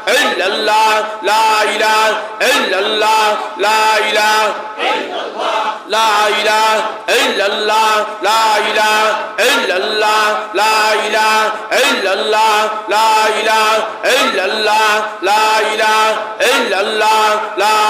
إله إلا الله لا إله إلا الله لا إله إلا الله لا إله إلا الله لا إله إلا الله لا إله إلا الله لا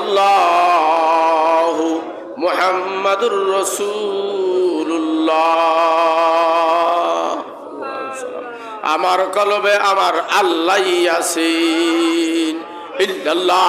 আল্লাহ মোহাম্মদুর রসুল্লাহ আমার কলবে আমার আল্লাহ আসেন ইল্লাল্লাহ।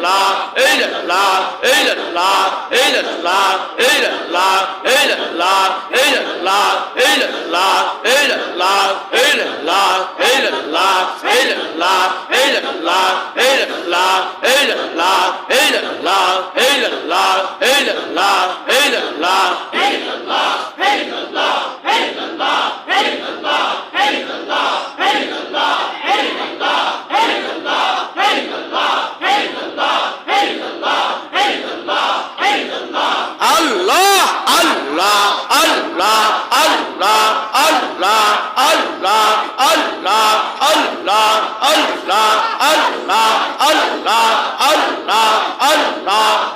la, Hey, Allah! Hey, Allah! Hey, Allah!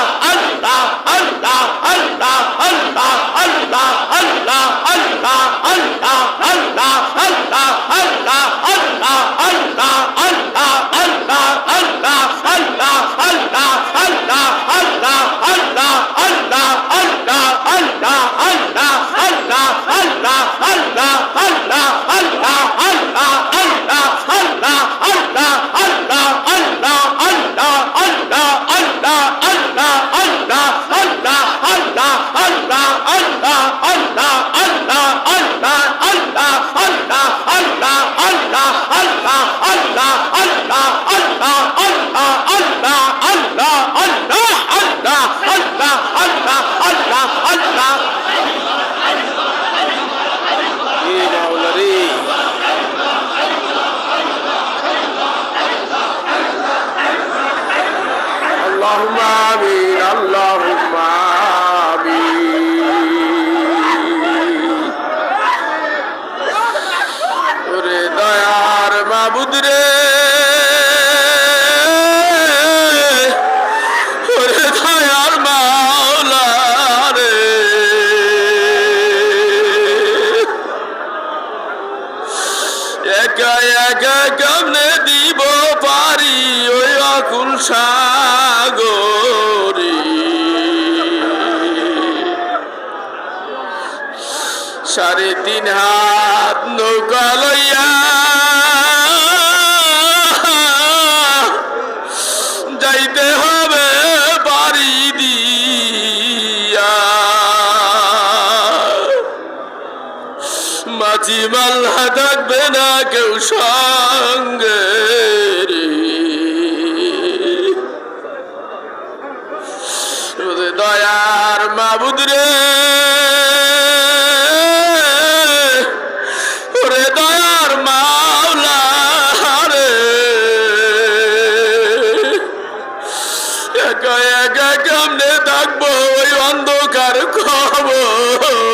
আল্লাহ দয়ার মাবুদ রে ওরে দয়ার মাওলা রে। একা একা কেমনে দিব পারি ওই অকুল সাগরি? সাড়ে তিন হাত নৌকা লইয়া মাঝি মাল্লা থাকবে না কেউ সঙ্গে দয়ার মাবুদ রে। ওরে দয়ার মাওলা রে। একা একা কেমনে থাকব ওই অন্ধকার খবরে?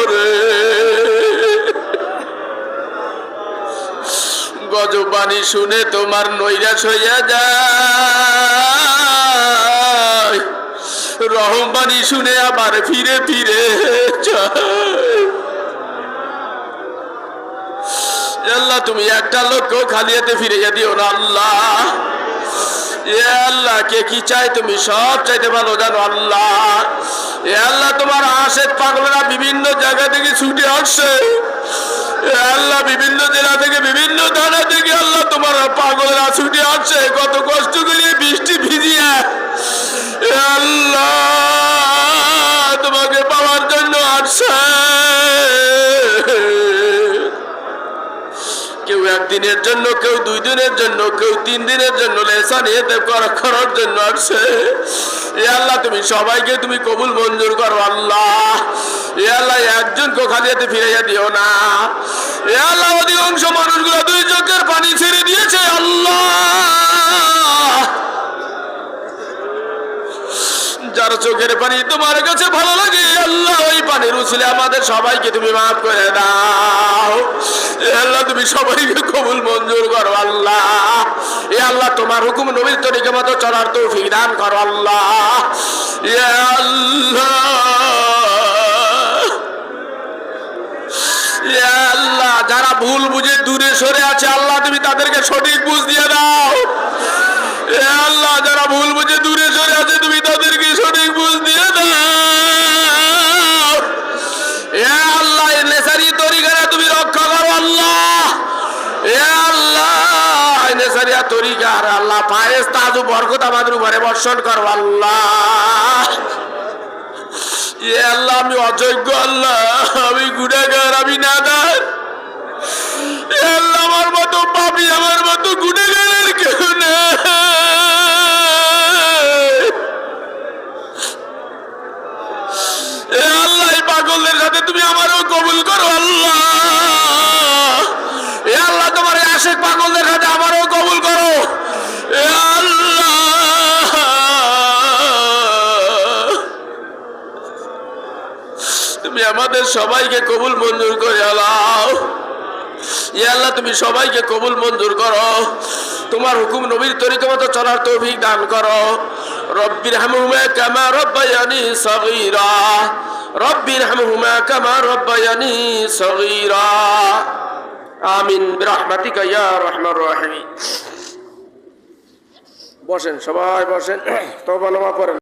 গজবাণী শুনে তোমার নৈরাশ হইয়া যায়। রহমবাণী শুনে আবার ফিরে ফিরে আল্লাহ, তুমি একটা লোককেও খালি হাতে ফিরে দিও না, আল্লাহ। আল্লাহ, কে কি চাই তুমি সব চাইতে ভালো জানো, আল্লাহ। এ আল্লাহ, তোমার আশেক পাগলেরা বিভিন্ন জায়গা থেকে ছুটে আসছে। আল্লাহ, বিভিন্ন জেলা থেকে, বিভিন্ন থানা থেকে আল্লাহ, তোমার পাগলেরা ছুটে আসছে কত কষ্ট করে বৃষ্টি ভিজিয়ে। আল্লাহ, তোমাকে পাওয়ার জন্য আসছে কেউ একদিনের জন্য, কেউ দুই দিনের জন্য, কেউ তিন দিনের জন্য লেসা নিয়ে করা করার জন্য আসছে এ আল্লাহ, তুমি সবাইকে তুমি কবুল মঞ্জুর করো, আল্লাহ। এ আল্লাহ, একজন খালিয়াতে ফিরাইয়া দিও না। এ আল্লাহ, অধিকাংশ মানুষগুলো দুই চোখের পানি ছেড়ে দিয়েছে, আল্লাহ। যার চোখের পানি তোমার কাছে ভালো লাগে, আল্লাহ, ওই পানির উছিলে আমাদের সবাইকে তুমি মাফ করে দাও। আল্লাহ, তুমি সবাইকে কবুল মঞ্জুর করো, আল্লাহ। এ আল্লাহ, তোমার হুকুম নবীর তরিকে মতো চলার তৌফিক দান করো, আল্লাহ। আল্লাহ যারা ভুল বুঝে দূরে সরে আছে, আল্লাহ তুমি তাদেরকে সঠিক বুঝ দিয়ে দাও। আল্লাহ যারা ভুল বুঝে দূরে সরে আছে, তুমি তাদেরকে সঠিক বুঝ দিয়ে দাও। আর আল্লাহ পায়েস তাজু বরকত আমাদের উপরে বর্ষণ করো, আল্লাহ। আল্লাহ, আমি অযোগ্য আল্লাহ, আমি গুণাগার, আমি নাদার। আল্লাহ, আমার মতো পাপি, আমার মতো গুণাগারের কেউ এ আল্লাহ পাগলদের সাথে তুমি আমারও কবুল করো, আল্লাহ। আমাদের সবাইকে কবুল মঞ্জুর করে আলাও। আল্লাহ, তুমি সবাইকে কবুল মঞ্জুর করো। তোমার হুকুম নবীর তরিকা মতো চলার তৌফিক দান করো। রব্বির হামহুমা কামা রব্বায়ানি সগীরা। রব্বির হামহুমা কামা রব্বায়ানি সগীরা। আমিন, বিরহমাতিকা ইয়া রহমান রহিম। বসেন, সবাই বসেন। তবা নামা পড়েন।